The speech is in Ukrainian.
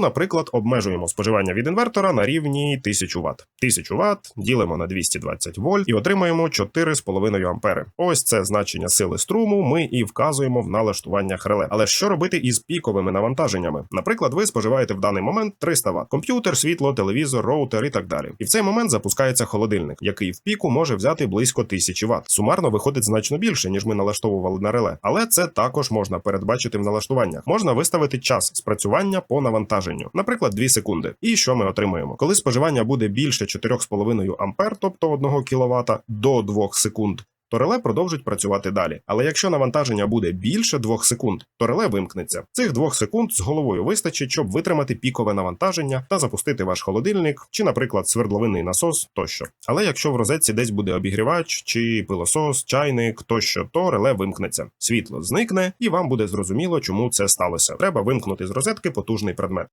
Наприклад, обмежуємо споживання від інвертора на рівні 1000 Вт. 1000 Вт ділимо на 220 вольт і отримаємо 4,5 ампери. Ось це значення сили струму. Ми і вказуємо в налаштуваннях реле. Але що робити із піковими навантаженнями? Наприклад, ви споживаєте в даний момент 300 Вт. комп'ютер, світло, телевізор, роутер і так далі. І в цей момент запускається холодильник, який в піку може взяти близько 1000 Вт. Сумарно виходить значно більше, ніж ми налаштовували на реле. Але це також можна передбачити в налаштуваннях. Можна виставити час спрацювання по навантаженню, наприклад, 2 секунди. І що ми отримаємо? Коли споживання буде більше 4,5 ампер, тобто 1 кВт, до 2 секунд. То реле продовжить працювати далі. Але якщо навантаження буде більше 2 секунд, то реле вимкнеться. Цих 2 секунд з головою вистачить, щоб витримати пікове навантаження та запустити ваш холодильник чи, наприклад, свердловинний насос тощо. Але якщо в розетці десь буде обігрівач чи пилосос, чайник тощо, то реле вимкнеться. Світло зникне, і вам буде зрозуміло, чому це сталося. Треба вимкнути з розетки потужний предмет.